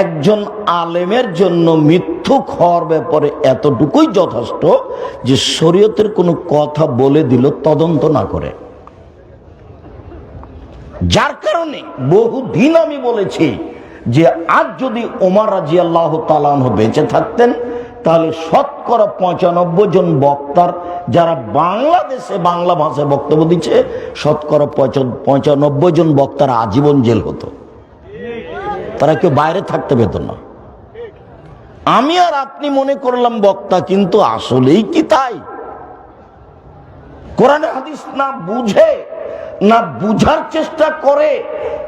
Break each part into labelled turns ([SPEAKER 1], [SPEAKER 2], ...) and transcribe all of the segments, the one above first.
[SPEAKER 1] একজন আলেমের জন্য মিথ্যুক হওয়ার ব্যাপারে এতটুকুই যথেষ্ট যে শরীয়তের কোনো কথা বলে দিল তদন্ত না করে। যার কারণে বহুদিন আমি বলেছি যে আজ যদি ওমার রাজি আল্লাহ তালাহ বেঁচে থাকতেন, তাহলে শতকরা পঁচানব্বই জন বক্তার যারা বাংলাদেশে বাংলা ভাষায় বক্তব্য দিচ্ছে, শতকরা পঁচানব্বই জন বক্তার আজীবন জেল হতো। তারা কেউ বাইরে থাকতে পেত না। আমি আর আপনি মনে করলাম, বক্তা, কিন্তু আসলেই কি তাই? কোরআনে হাদিস না বুঝে, না বুঝার চেষ্টা করে,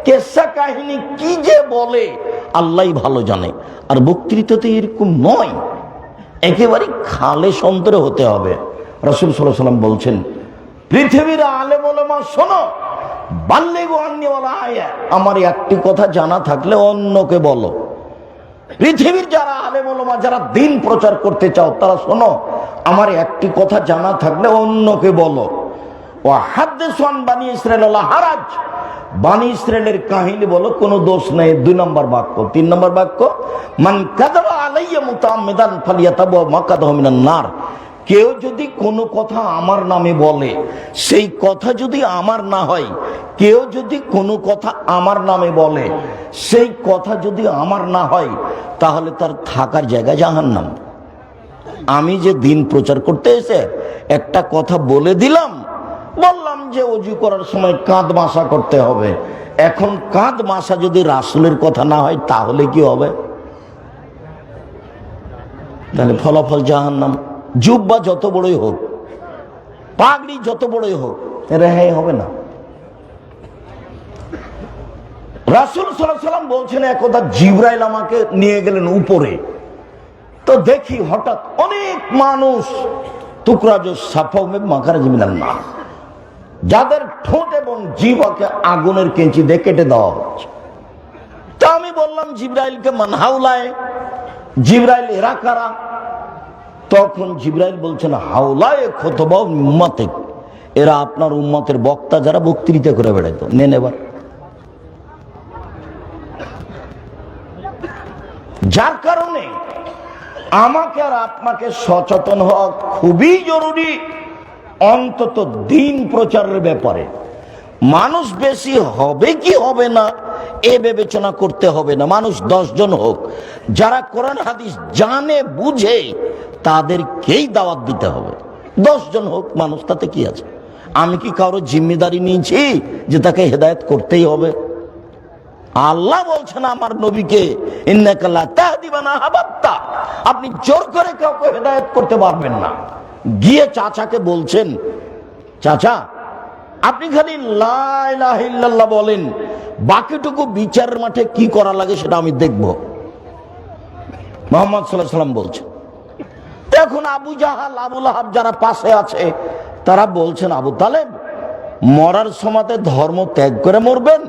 [SPEAKER 1] কেসা কাহিনী কি যে বলে আল্লাহ ভালো জানে। আর বক্তৃতাতে এরকম নয় একেবারে খালে সন্তরে হতে হবে। রসুল সাল্লাম বলছেন, পৃথিবীর আলে মা শোনো আমার একটি কথা জানা থাকলে অন্যকে বলো। পৃথিবীর যারা আলেমা যারা দিন প্রচার করতে চাও, তারা শোনো, আমার একটি কথা জানা থাকলে অন্যকে বলো। ও হাদ্দেসান বানি ইসরায়েল হারাজ। বানি ইসরায়েলের কাহিনী বলো, কোনো দোষ নেই। দুই নম্বর বাক্য, তিন নম্বর বাক্য, মান কাদাবা আলাইয়া মুতাআম্মিদান ফালিয়াতাবু মাকাদাহু মিনান নার। কেউ যদি কোনো কথা আমার নামে বলে, সেই কথা যদি আমার না হয়, কেউ যদি কোনো কথা আমার নামে বলে, সেই কথা যদি আমার না হয়, তাহলে তার থাকার জায়গা জাহান্নাম। আমি যে দিন প্রচার করতে এসে একটা কথা বলে দিলাম, বললাম যে অজু করার সময় কাঁধ মাসা করতে হবে। এখন কাঁধ মাসা যদি রাসুলের কথা না হয়, তাহলে কি হবে? তাহলে ফলাফল জাহান্নাম। জুব্বা যত বড়ই হোক, পাগড়ি যত বড়ই হোক, রেহাই হবে না। রাসুল সাল্লাম বলছেন একদা জিব্রাইল আমাকে নিয়ে গেলেন উপরে। তো দেখি হঠাৎ অনেক মানুষ টুকরা যে সাফে মাখার জমিনার না। যাদের ঠোঁট এবং জিবাকে আগুনের কেঞ্চি দিয়ে কেটে দেওয়া হচ্ছে। তা আমি বললাম, জিব্রাইলকে মানহাউলায়, জিব্রাইল এরা কারা? তখন জিব্রাইল বলছেন, হাওলায় খতবা উম্মাতে এরা আপনার উম্মতের বক্তা যারা বক্তৃতা করে বেড়াইতো। নেন এবার। যার কারণে আমাকে আর আপনাকে সচেতন হওয়া খুবই জরুরি, অন্তত দিন প্রচারের ব্যাপারে। মানুষ বেশি হবে কি হবে না, এ বিবেচনা করতে হবে না। মানুষ জন হোক, যারা কোরআন হাদিস জানে, বুঝে, তাদেরকেই দাওয়াত দিতে হবে। জন হোক, মানুষ তাতে কি আছে? আমি কি কারও জিম্মেদারি নিয়েছি যে তাকে হেদায়েত করতেই হবে? আল্লাহ বলছেন আমার নবীকে আপনি জোর করে কাউকে হেদায়ত করতে পারবেন না। গিয়ে চাচাকে বলছেন, চাচা আপনি খালি লা ইলাহা বলেন, বাকিটুকু বিচারের মাঠে কি করা লাগে সেটা আমি দেখব। মোহাম্মদ সাল্লাম বলছেন এখন আবু জাহাল আবুল আহাব যারা পাশে আছে, তারা বলছেন, আবু তালেব, মরার সমাতে ধর্ম ত্যাগ করে মরবেন,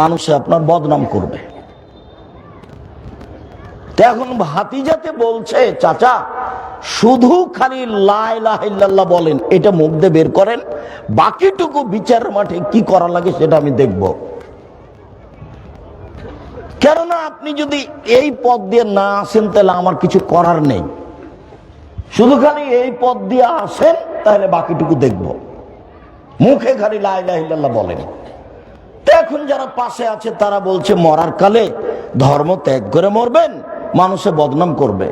[SPEAKER 1] মানুষে আপনার বদনাম করবে। এখন ভাতিজাতে বলছে, চাচা শুধু খালি লাইল্লাহ বলেন, এটা মুখ দিয়ে বের করেন। বাকিটুকু বিচার মাঠে কি করা লাগে সেটা আমি দেখব। কেননা আপনি যদি এই পথ দিয়ে না আসেন, তাহলে আমার কিছু করার নেই। শুধু খালি এই পথ দিয়ে আসেন, তাহলে বাকিটুকু দেখব। মুখে খালি লাইল্লাহ বলেন। এখন যারা পাশে আছে, তারা বলছে, মরার কালে ধর্ম ত্যাগ করে মরবেন, মানুষে বদনাম করবে।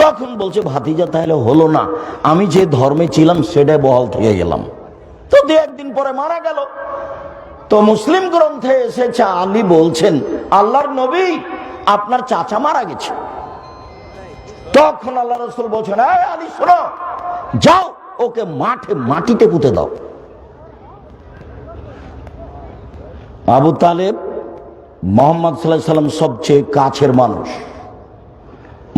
[SPEAKER 1] তখন বলছে, ভাতিজা, তাহলে হলো না। আমি যে ধর্মে ছিলাম, সেটাই বহাল থেকে গেলাম। তো দু একদিন পরে মারা গেল। তো মুসলিম গ্রন্থে এসেছে, আলী বলছেন, আল্লাহর নবী, আপনার চাচা মারা গেছে। তখন আল্লাহ রসুল বলছেন, "এই আলী, শোনো, যাও, ওকে মাঠে, মাটিতে পুঁতে দাও। আবু তালেব মোহাম্মদ সাল্লাহ সাল্লাম সবচেয়ে কাছের মানুষ।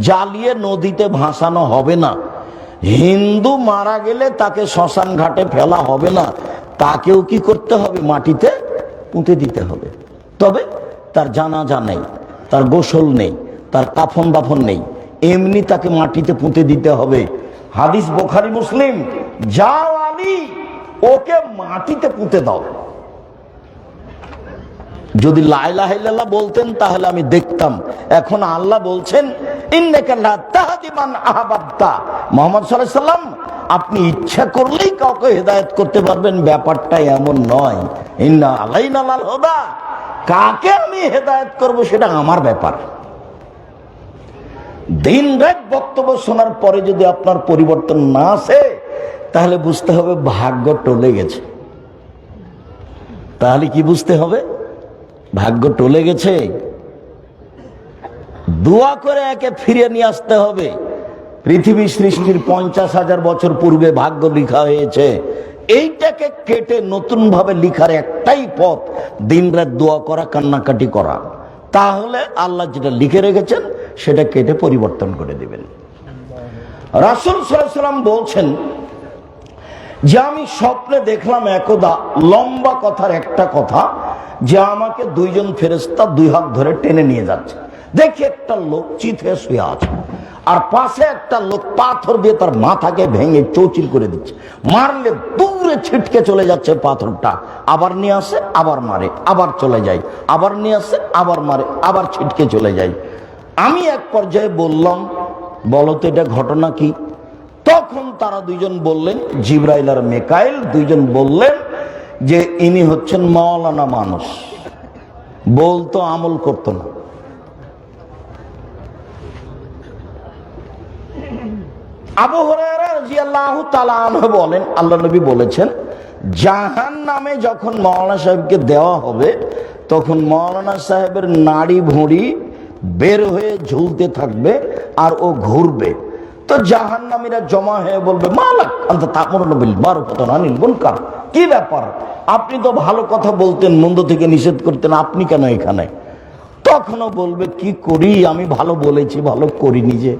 [SPEAKER 1] জ্বালিয়ে নদীতে ভাসানো হবে না। হিন্দু মারা গেলে তাকে শ্মশান ঘাটে ফেলা হবে না। তাকেও কি করতে হবে? মাটিতে পুঁতে দিতে হবে। তবে তার জানাজা নেই, তার গোসল নেই, তার কাফন দাফন নেই। এমনি তাকে মাটিতে পুঁতে দিতে হবে। হাদিস বোখারি মুসলিম, যাও আলী, ওকে মাটিতে পুঁতে দাও। যদি লাইলাহিল্লাহ বলতেন, তাহলে আমি দেখতাম। এখন আল্লাহ বলছেন মোহাম্মদ আপনি ইচ্ছা করলেই কাউকে হেদায়ত করতে পারবেন, ব্যাপারটা এমন নয়। ইন্না কাকে আমি হেদায়ত করব সেটা আমার ব্যাপার। দিন রাত বক্তব্য শোনার পরে যদি আপনার পরিবর্তন না আসে, তাহলে বুঝতে হবে ভাগ্য টলে গেছে। তাহলে কি বুঝতে হবে? ভাগ্য টলে গেছে? দোয়া করে একে ফিরে নিয়ে আসতে হবে। পৃথিবী সৃষ্টির পঞ্চাশ হাজার বছর পূর্বে ভাগ্য লিখা হয়েছে। এইটাকে কেটে নতুন ভাবে লিখার একটাই পথ, দিন রাত দোয়া করা, কান্নাকাটি করা। তাহলে আল্লাহ যেটা লিখে রেখেছেন, সেটা কেটে পরিবর্তন করে দেবেন। রাসুল সাল্লাম বলছেন যে, আমি স্বপ্নে দেখলাম একদা লম্বা কথার একটা কথা যে আমাকে দুইজন ফেরেস্তা দুই হাত ধরে টেনে নিয়ে যাচ্ছে। দেখি একটা লোক চিত হয়ে শুয়ে আছে। আর পাশে একটা লোক পাথর দিয়ে তার মাথাকে ভেঙে চৌচিল করে দিচ্ছে। মারলে দূরে ছিটকে চলে যাচ্ছে পাথরটা। আবার নিয়ে আসে, আবার মারে, আবার চলে যায়। আবার নিয়ে আসে, আবার মারে, আবার ছিটকে চলে যায়। আমি এক পর্যায়ে বললাম, বলো তো এটা ঘটনা কি? তখন তারা দুইজন বললেন, জিব্রাইল আর মেকাইল দুইজন বললেন যে ইনি হচ্ছেন মাওলানা মানুষ। বলতো আমল করতো না। আবু বলেন, আল্লাহ নবী বলেছেন জাহান নামে যখন সাহেবকে দেওয়া হবে, তখন মাওলানা সাহেবের নাড়ি ভুঁড়ি বের হয়ে ঝুলতে থাকবে আর ও ঘুরবে। তো জাহান নামীরা জমা হয়ে বলবে, মালাক, আন্ত নবিল মারুফাতন আনিল কি ব্যাপার? আপনি তো ভালো কথা বলতেন, মন্দ থেকে নিষেধ করতেন, আপনি কেন এখানে? তখনও বলবে, কি করি? আমি ভালো বলেছি, ভালো করি নিজে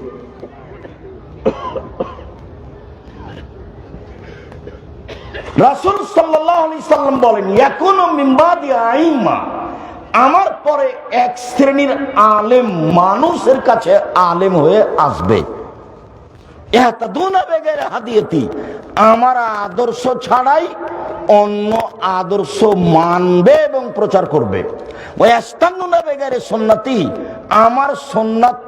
[SPEAKER 1] রাসুল সাল্লাম বলেন এখনও মিম্বাদি আইমা। আমার পরে এক শ্রেণির আলেম, মানুষের কাছে আলেম হয়ে আসবে। হাদিয়েতি। আমার আদর্শ ছাড়াই অন্য আদর্শ মানবে এবং প্রচার করবে। ওই আস্তান্ন বেগারে সন্ন্যাতি আমার সন্ন্যত